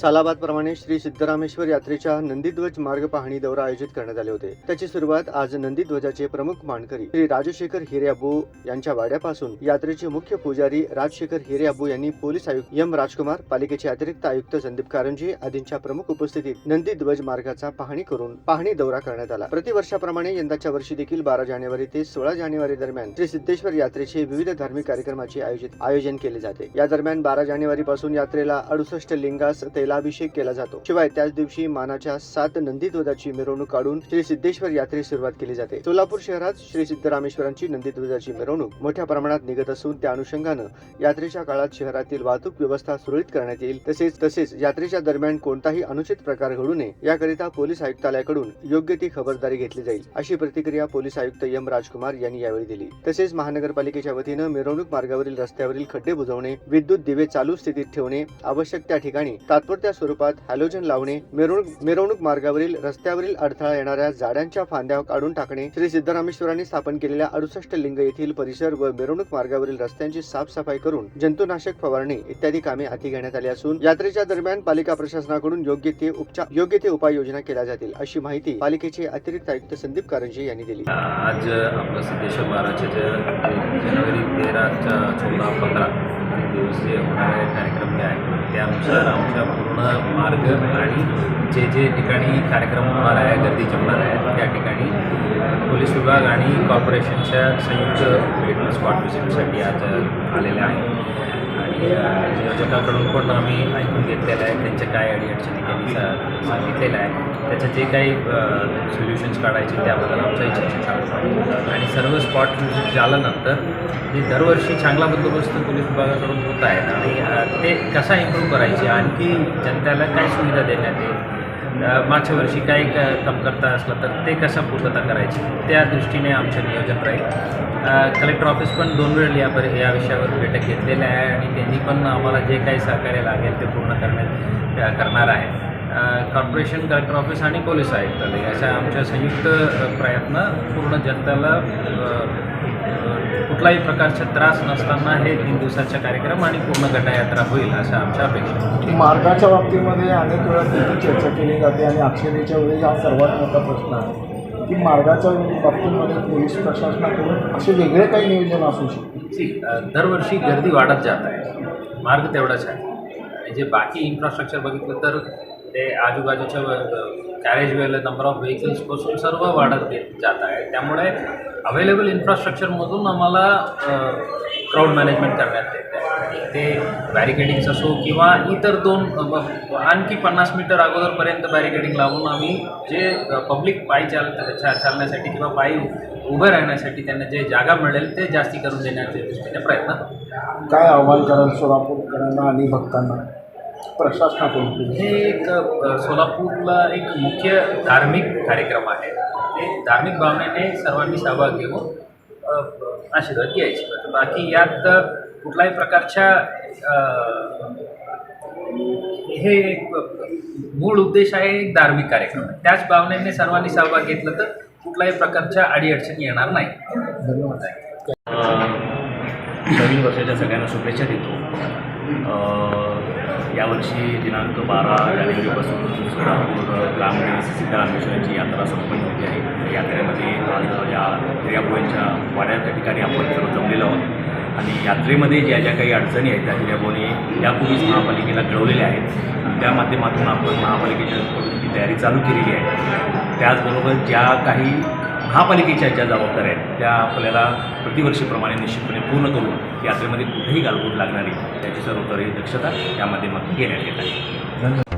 सालाबादप्रमाणे श्री सिद्धरामेश्वर यात्रेच्या नंदीध्वज मार्ग पाहणी दौरा आयोजित करण्यात आले होते. त्याची सुरुवात आज नंदीध्वजाचे प्रमुख मानकरी श्री राजशेखर हिरेअबू यांच्या वाड्यापासून यात्रेचे मुख्य पुजारी राजशेखर हिरेअबू यांनी पोलीस आयुक्त एम राजकुमार पालिकेचे अतिरिक्त आयुक्त संदीप कारंजी आदींच्या प्रमुख उपस्थितीत नंदीध्वज मार्गाचा पाहणी करून पाहणी दौरा करण्यात आला. प्रतिवर्षाप्रमाणे यंदाच्या वर्षी देखील बारा जानेवारी ते सोळा जानेवारी दरम्यान श्री सिद्धेश्वर यात्रेचे विविध धार्मिक कार्यक्रमाचे आयोजित आयोजन केले जाते. या दरम्यान बारा जानेवारी पासून यात्रेला अडुसष्ट लिंगास जलाभिषेक केला जातो. शिवाय त्याच दिवशी मानाच्या सात नंदीध्वजाची मिरवणूक काढून श्री सिद्धेश्वर यात्रेस सुरुवात केली जाते. सोलापूर शहरात श्री सिद्धरामेश्वरांची नंदीध्वजाची मिरवणूक मोठ्या प्रमाणात निघत असून त्या अनुषंगानं यात्रेच्या काळात शहरातील वाहतूक व्यवस्था सुरळीत करण्यात येईल. तसेच तसेच यात्रेच्या दरम्यान कोणताही अनुचित प्रकार घडू नये याकरिता पोलीस आयुक्तालयाकडून योग्य ती खबरदारी घेतली जाईल अशी प्रतिक्रिया पोलीस आयुक्त एम राजकुमार यांनी यावेळी दिली. तसेच महानगरपालिकेच्या वतीनं मिरवणूक मार्गावरील रस्त्यावरील खड्डे बुजवणे विद्युत दिवे चालू स्थितीत ठेवणे आवश्यक त्या ठिकाणी उतरत्या स्वरूपात हॅलोजन लावणे मिरवणूक मिरवणूक मार्गावरील रस्त्यावरील अडथळा येणाऱ्या झाडांच्या फांद्या काढून टाकणे श्री सिद्धरामेश्वरांनी स्थापन केलेल्या अडुसष्ट लिंग येथील परिसर व मिरवणूक मार्गावरील रस्त्यांची साफसफाई करून जंतुनाशक फवारणी इत्यादी कामे हाती घेण्यात आली असून यात्रेच्या दरम्यान पालिका प्रशासनाकडून योग्य ते उपचार योग्य ते उपाययोजना केल्या जातील अशी माहिती पालिकेचे अतिरिक्त आयुक्त संदीप कारंजे यांनी दिली. आज आपलं सिद्धेश्वर महाराजचे जानेवारी तेराच्या चौदा पंधरा दिवसीय दिवस होणारे कार्यक्रम जे आहेत त्यानुसार आमच्या पूर्ण मार्ग आणि जे जे ठिकाणी कार्यक्रम होणार आहे गर्दी जमणार आहे त्या ठिकाणी पोलीस विभाग आणि कॉर्पोरेशनच्या संयुक्त भेट स्पॉट व्हिजिटसाठी आज आलेल्या आहेत आणि म्हणजे नियोजकाकडून पण आम्ही ऐकून घेतलेलं आहे त्यांच्या काय अडीअडचणी त्यांनी सांगितलेलं आहे. त्याचं जे काही सोल्युशन्स काढायचे त्याबद्दल आमचा इच्छा चालू आणि सर्व स्पॉट व्हिजिट झाल्यानंतर जे दरवर्षी चांगला बंदोबस्त पोलीस विभागाकडून होत आहेत आणि ते कसा इम्प्रूव्ह करायचे आणखी जनतेला काय सुविधा देण्यात येईल? मागच्या वर्षी काही क कमतरता असलं तर ते कसं पूर्तता करायची त्या दृष्टीने आमचं नियोजन राहील. कलेक्टर ऑफिस पण दोन वेळ या पर या विषयावर बैठक घेतलेल्या आहे आणि त्यांनी पण आम्हाला जे काही सहकार्य लागेल ते पूर्ण करण्यात करणार आहे. कॉर्पोरेशन कलेक्टर ऑफिस आणि पोलीस आयुक्तालय अशा आमच्या संयुक्त प्रयत्न पूर्ण जनतेला कुठलाही प्रकारचा त्रास नसताना हे तीन दिवसाचा कार्यक्रम आणि पूर्ण गटायात्रा होईल असं आमच्या अपेक्षा. मार्गाच्या बाबतीमध्ये अनेक वेळा त्याची चर्चा केली जाते आणि अक्षरेच्या वेळी हा सर्वात मोठा प्रश्न आहे. की मार्गाच्या बाबतीमध्ये पोलीस प्रशासनाकडून असे वेगळे काही नियोजन असू शकते? दरवर्षी गर्दी वाढत जात आहे. मार्ग तेवढाच आहे. आणि जे बाकी इन्फ्रास्ट्रक्चर बघितलं तर ते आजूबाजूच्या कॅरेज वेल नंबर ऑफ व्हेकल्सपासून सर्व वाढत गेत जात आहे. त्यामुळे अवेलेबल इन्फ्रास्ट्रक्चरमधून आम्हाला क्राऊड मॅनेजमेंट करण्यात येते. ते बॅरिकेडिंग्स असो किंवा इतर दोन आणखी पन्नास मीटर अगोदरपर्यंत बॅरिकेडिंग लावून आम्ही जे पब्लिक पायी चाल चालण्यासाठी किंवा पायी उभे राहण्यासाठी त्यांना जे जागा मिळेल ते जास्ती करून देण्याचे दृष्टीने प्रयत्न. काय आव्हान कराल सोलापूरकरांना आणि भक्तांना? प्रशासनाकडून. हे एक सोलापूरला एक मुख्य धार्मिक कार्यक्रम आहे. ते धार्मिक भावनेने सर्वांनी सहभाग घेऊन आशीर्वाद घ्यायचे. बाकी यात कुठल्याही प्रकारच्या हे एक मूळ उद्देश आहे एक धार्मिक कार्यक्रम. आहे त्याच भावनेने सर्वांनी सहभाग घेतलं तर कुठल्याही प्रकारच्या अडीअडचणी येणार नाही. धन्यवाद. नवीन वर्षाच्या सगळ्यांना शुभेच्छा देतो. यावर्षी दिनांक बारा जानेवारीपासून सोलापूर ग्रामदेवी सिद्धरामेश्वरांची यात्रा संपन्न होती आहे. यात्रेमध्ये आज या हिर्याबोईंच्या वाड्याच्या ठिकाणी आपण सर्व जमलेलो आहोत. आणि यात्रेमध्ये ज्या ज्या काही अडचणी आहेत त्या हिर्याबोने यापूर्वीच महापालिकेला कळवलेल्या आहेत. त्या माध्यमातून आपण महापालिकेच्या ती तयारी चालू केलेली आहे. त्याचबरोबर ज्या काही महापालिकेच्या ज्या जबाबदाऱ्या आहेत त्या आपल्याला प्रतिवर्षीप्रमाणे निश्चितपणे पूर्ण करून यात्रेमध्ये कुठेही गालबोट लागणार त्याची सर्व दक्षता या माध्यमातून घेण्यात येत आहे. धन्यवाद.